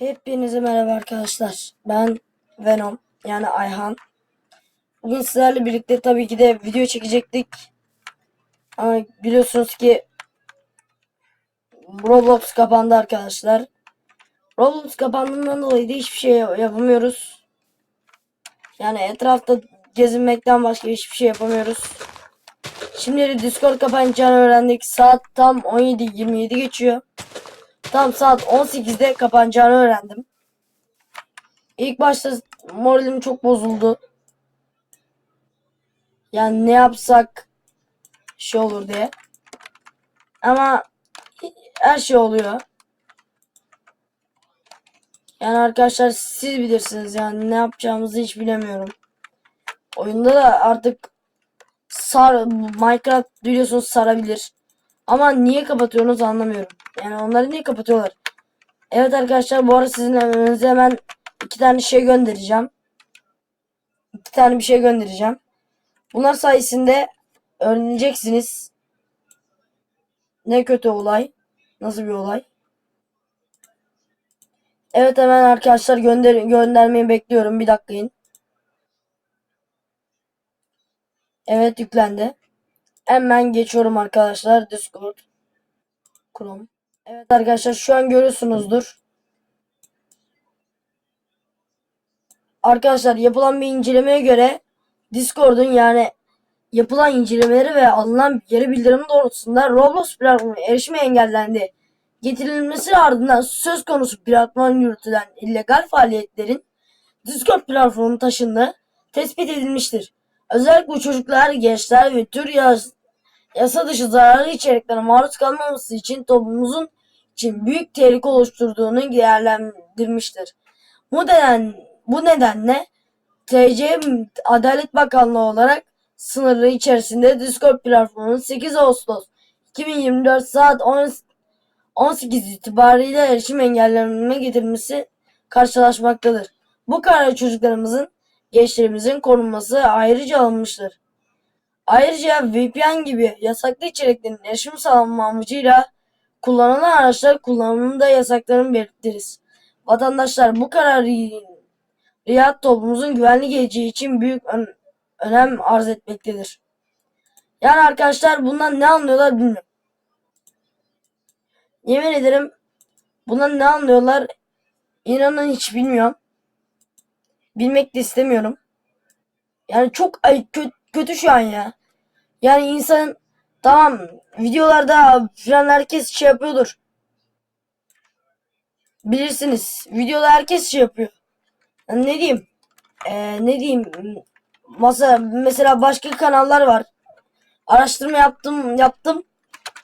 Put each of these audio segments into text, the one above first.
Hepinize merhaba arkadaşlar. Ben Venom yani Ayhan. Bugün sizlerle birlikte tabii ki de video çekecektik. Ama biliyorsunuz ki Roblox kapandı arkadaşlar. Roblox kapandığından dolayı da hiçbir şey yapamıyoruz. Yani etrafta gezinmekten başka hiçbir şey yapamıyoruz. Şimdi Discord kapanacağını öğrendik. Saat tam 17.27 geçiyor. Tam saat 18'de kapanacağını öğrendim. İlk başta moralim çok bozuldu. Yani ne yapsak şey olur diye. Ama her şey oluyor. Yani arkadaşlar siz bilirsiniz yani ne yapacağımızı hiç bilemiyorum. Oyunda da artık sar Minecraft biliyorsunuz sarabilir. Ama niye kapatıyorsunuz anlamıyorum. Yani onları niye kapatıyorlar? Evet arkadaşlar bu arada sizin önünüze hemen iki tane şey göndereceğim. İki tane bir şey göndereceğim. Bunlar sayesinde öğreneceksiniz. Ne kötü olay. Nasıl bir olay. Evet hemen arkadaşlar gönder göndermeyi bekliyorum. Bir dakikayın. Evet yüklendi. Hemen geçiyorum arkadaşlar. Discord. Chrome. Evet arkadaşlar şu an görüyorsunuzdur. Arkadaşlar yapılan bir incelemeye göre Discord'un yani yapılan incelemeleri ve alınan geri bildirim doğrultusunda Roblox platformuna erişime engellendi. Getirilmesi ardından söz konusu platform yürütülen illegal faaliyetlerin Discord platformunun taşındığı tespit edilmiştir. Özellikle çocuklar, gençler ve tür yas yasa dışı zararlı içeriklere maruz kalmaması için toplumumuzun için büyük tehlike oluşturduğunu değerlendirmiştir. Bu, neden, bu nedenle TC Adalet Bakanlığı olarak sınırı içerisinde Discord platformunun 8 Ağustos 2024 saat 10, 18 itibariyle erişim engellenme getirilmesi karşılaşmaktadır. Bu karar çocuklarımızın, gençlerimizin korunması ayrıca alınmıştır. Ayrıca VPN gibi yasaklı içeriklerin erişim sağlanma amacıyla kullanılan araçlar kullanımını da yasaklarını belirtiriz. Vatandaşlar bu karar Riyad toplumumuzun güvenli geleceği için büyük ön- önem arz etmektedir. Yani arkadaşlar bundan ne anlıyorlar bilmiyorum. Yemin ederim bundan ne anlıyorlar inanın hiç bilmiyorum. Bilmek de istemiyorum. Yani çok ay, kötü, kötü şu an ya. Yani insan tamam videolarda falan herkes şey yapıyordur. Bilirsiniz. Videoda herkes şey yapıyor. Yani ne diyeyim? Ee, ne diyeyim? Masa mesela başka kanallar var. Araştırma yaptım yaptım.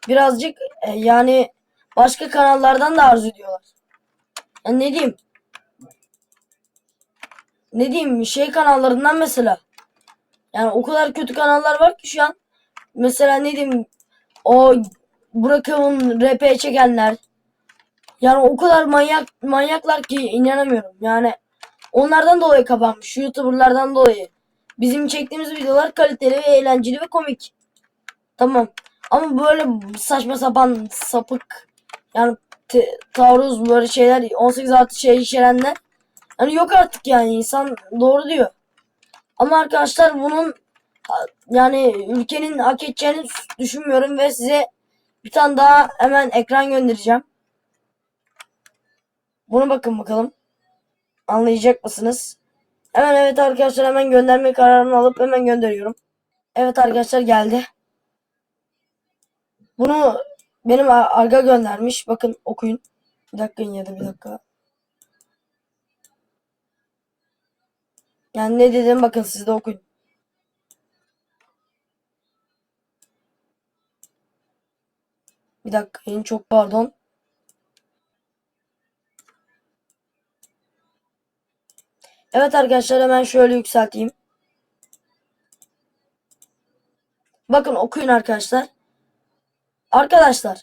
Birazcık e, yani başka kanallardan da arzu ediyorlar. Yani ne diyeyim? Ne diyeyim? Şey kanallarından mesela. Yani o kadar kötü kanallar var ki şu an. Mesela ne diyeyim? O Burak'ın RP çekenler. Yani o kadar manyak manyaklar ki inanamıyorum. Yani onlardan dolayı kapanmış. YouTuber'lardan dolayı. Bizim çektiğimiz videolar kaliteli ve eğlenceli ve komik. Tamam. Ama böyle saçma sapan sapık yani taarruz böyle şeyler 18 artı şey içerenler hani yok artık yani insan doğru diyor. Ama arkadaşlar bunun yani ülkenin hak edeceğini düşünmüyorum ve size bir tane daha hemen ekran göndereceğim. Bunu bakın bakalım. Anlayacak mısınız? Hemen evet arkadaşlar hemen gönderme kararını alıp hemen gönderiyorum. Evet arkadaşlar geldi. Bunu benim Arga göndermiş. Bakın okuyun. Bir dakika ya da bir dakika. Yani ne dedim bakın siz de okuyun. Bir dakika çok pardon. Evet arkadaşlar hemen şöyle yükselteyim. Bakın okuyun arkadaşlar. Arkadaşlar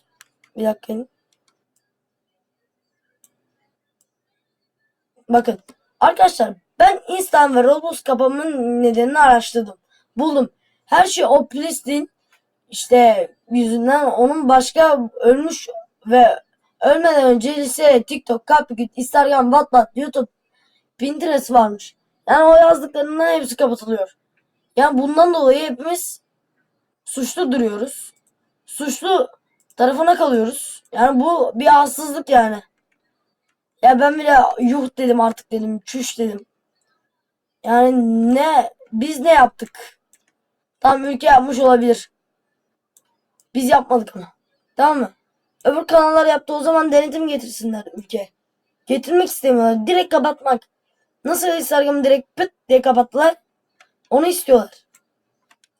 bir dakika. Bakın arkadaşlar ben Instagram ve Roblox kapamın nedenini araştırdım. Buldum. Her şey o Plistin işte yüzünden onun başka ölmüş ve ölmeden önce lise, TikTok, Kapkut, Instagram, Wattpad, YouTube, Pinterest varmış. Yani o yazdıklarının hepsi kapatılıyor. Yani bundan dolayı hepimiz suçlu duruyoruz. Suçlu tarafına kalıyoruz. Yani bu bir haksızlık yani. Ya ben bile yuh dedim artık dedim. Çüş dedim. Yani ne biz ne yaptık? Tam ülke yapmış olabilir. Biz yapmadık ama. Tamam mı? Öbür kanallar yaptı o zaman denetim getirsinler ülke. Getirmek istemiyorlar. Direkt kapatmak. Nasıl Instagram'ı direkt pıt diye kapattılar. Onu istiyorlar.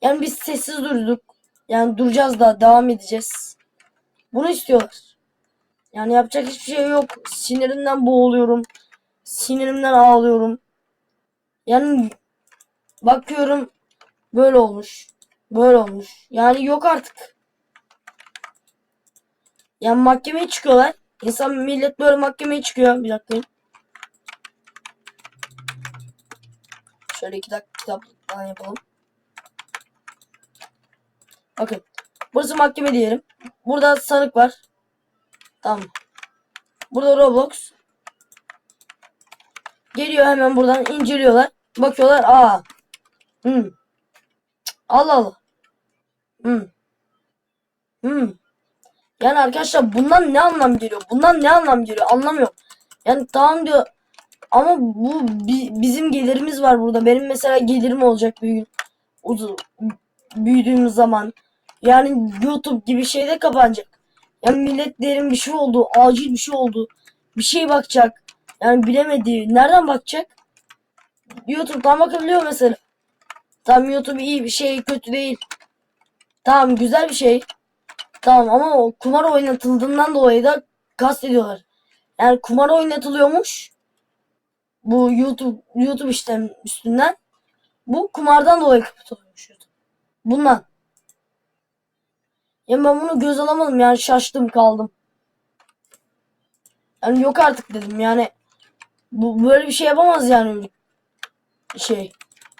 Yani biz sessiz durduk. Yani duracağız da devam edeceğiz. Bunu istiyorlar. Yani yapacak hiçbir şey yok. Sinirimden boğuluyorum. Sinirimden ağlıyorum. Yani bakıyorum böyle olmuş. Böyle olmuş. Yani yok artık. Yani mahkemeye çıkıyorlar. İnsan millet böyle mahkemeye çıkıyor. Bir dakika. Şöyle iki dakika kitaptan yapalım. Bakın. Burası mahkeme diyelim. Burada sanık var. Tamam. Burada Roblox. Geliyor hemen buradan inceliyorlar. Bakıyorlar. Aa. Hmm. Allah Allah. Hmm. Hmm. Yani arkadaşlar bundan ne anlam geliyor? Bundan ne anlam geliyor? Anlamıyorum. Yani tamam diyor. Ama bu bi- bizim gelirimiz var burada. Benim mesela gelirim olacak bir gün. Uzun, büyüdüğümüz zaman. Yani YouTube gibi şey de kapanacak. Yani millet derin bir şey oldu. Acil bir şey oldu. Bir şey bakacak. Yani bilemedi. Nereden bakacak? YouTube'dan bakabiliyor mesela. Tamam YouTube iyi bir şey, kötü değil. Tamam güzel bir şey. Tamam ama o kumar oynatıldığından dolayı da kastediyorlar. Yani kumar oynatılıyormuş. Bu YouTube YouTube işte üstünden. Bu kumardan dolayı kapatılıyormuş YouTube. Bundan. Ya ben bunu göz alamadım yani şaştım kaldım. Yani yok artık dedim yani. Bu böyle bir şey yapamaz yani şey.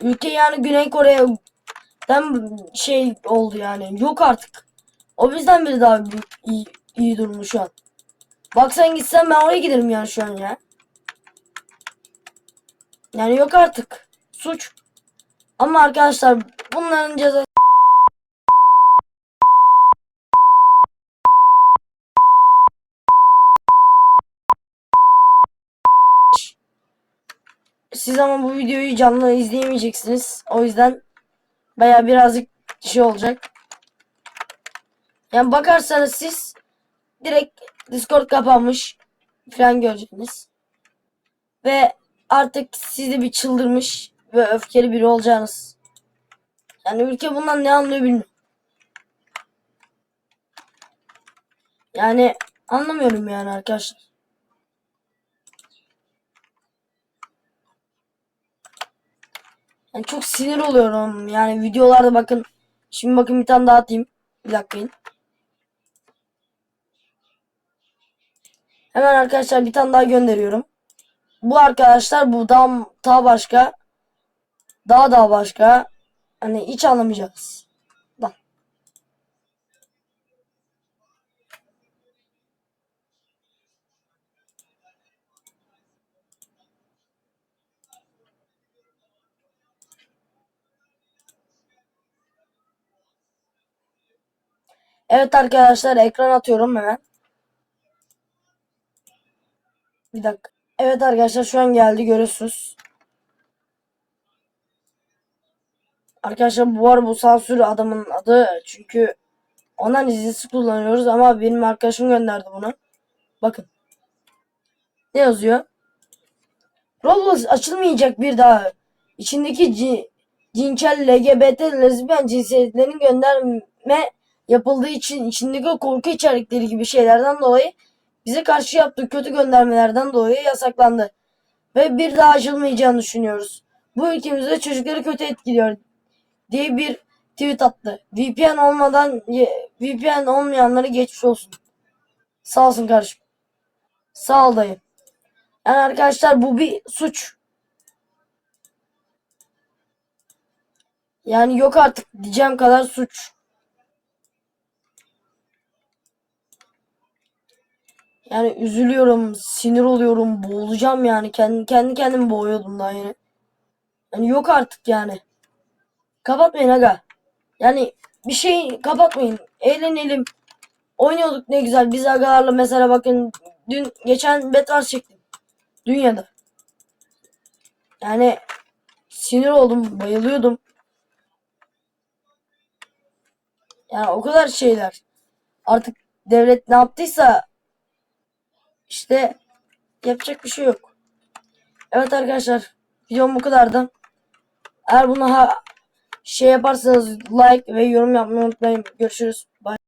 Ülke yani Güney Kore'den şey oldu yani. Yok artık. O bizden biri daha iyi, iyi durumda şu an. Baksan gitsen ben oraya giderim yani şu an ya. Yani yok artık. Suç. Ama arkadaşlar bunların cezası Siz ama bu videoyu canlı izleyemeyeceksiniz. O yüzden baya birazcık şey olacak. Yani bakarsanız siz direkt Discord kapanmış falan göreceksiniz. Ve artık siz de bir çıldırmış ve öfkeli biri olacağınız. Yani ülke bundan ne anlıyor bilmiyorum. Yani anlamıyorum yani arkadaşlar. Yani çok sinir oluyorum. Yani videolarda bakın. Şimdi bakın bir tane daha atayım. Bir dakika. Hemen arkadaşlar bir tane daha gönderiyorum. Bu arkadaşlar bu daha, daha başka. Daha daha başka. Hani hiç anlamayacağız. Bak. Evet arkadaşlar ekran atıyorum hemen. Bir dakika. Evet arkadaşlar şu an geldi görüyorsunuz. Arkadaşlar bu var bu sansür adamın adı. Çünkü ondan izinsiz kullanıyoruz ama benim arkadaşım gönderdi bunu. Bakın. Ne yazıyor? Roblox açılmayacak bir daha. İçindeki ci, cinsel LGBT lezbiyen cinsiyetlerin gönderme yapıldığı için içindeki korku içerikleri gibi şeylerden dolayı bize karşı yaptığı kötü göndermelerden dolayı yasaklandı. Ve bir daha açılmayacağını düşünüyoruz. Bu ülkemizde çocukları kötü etkiliyor diye bir tweet attı. VPN olmadan VPN olmayanları geçmiş olsun. Sağ olsun kardeşim. Sağ ol dayı. Yani arkadaşlar bu bir suç. Yani yok artık diyeceğim kadar suç. Yani üzülüyorum, sinir oluyorum, boğulacağım yani. Kendi, kendi kendimi boğuyordum daha yine. Yani yok artık yani. Kapatmayın aga. Yani bir şey kapatmayın. Eğlenelim. Oynuyorduk ne güzel. Biz agalarla mesela bakın dün geçen Bedwars çektim. Dünyada. Yani sinir oldum, bayılıyordum. Yani o kadar şeyler. Artık devlet ne yaptıysa işte yapacak bir şey yok. Evet arkadaşlar videom bu kadardı. Eğer buna ha şey yaparsanız like ve yorum yapmayı unutmayın. Görüşürüz. Bye.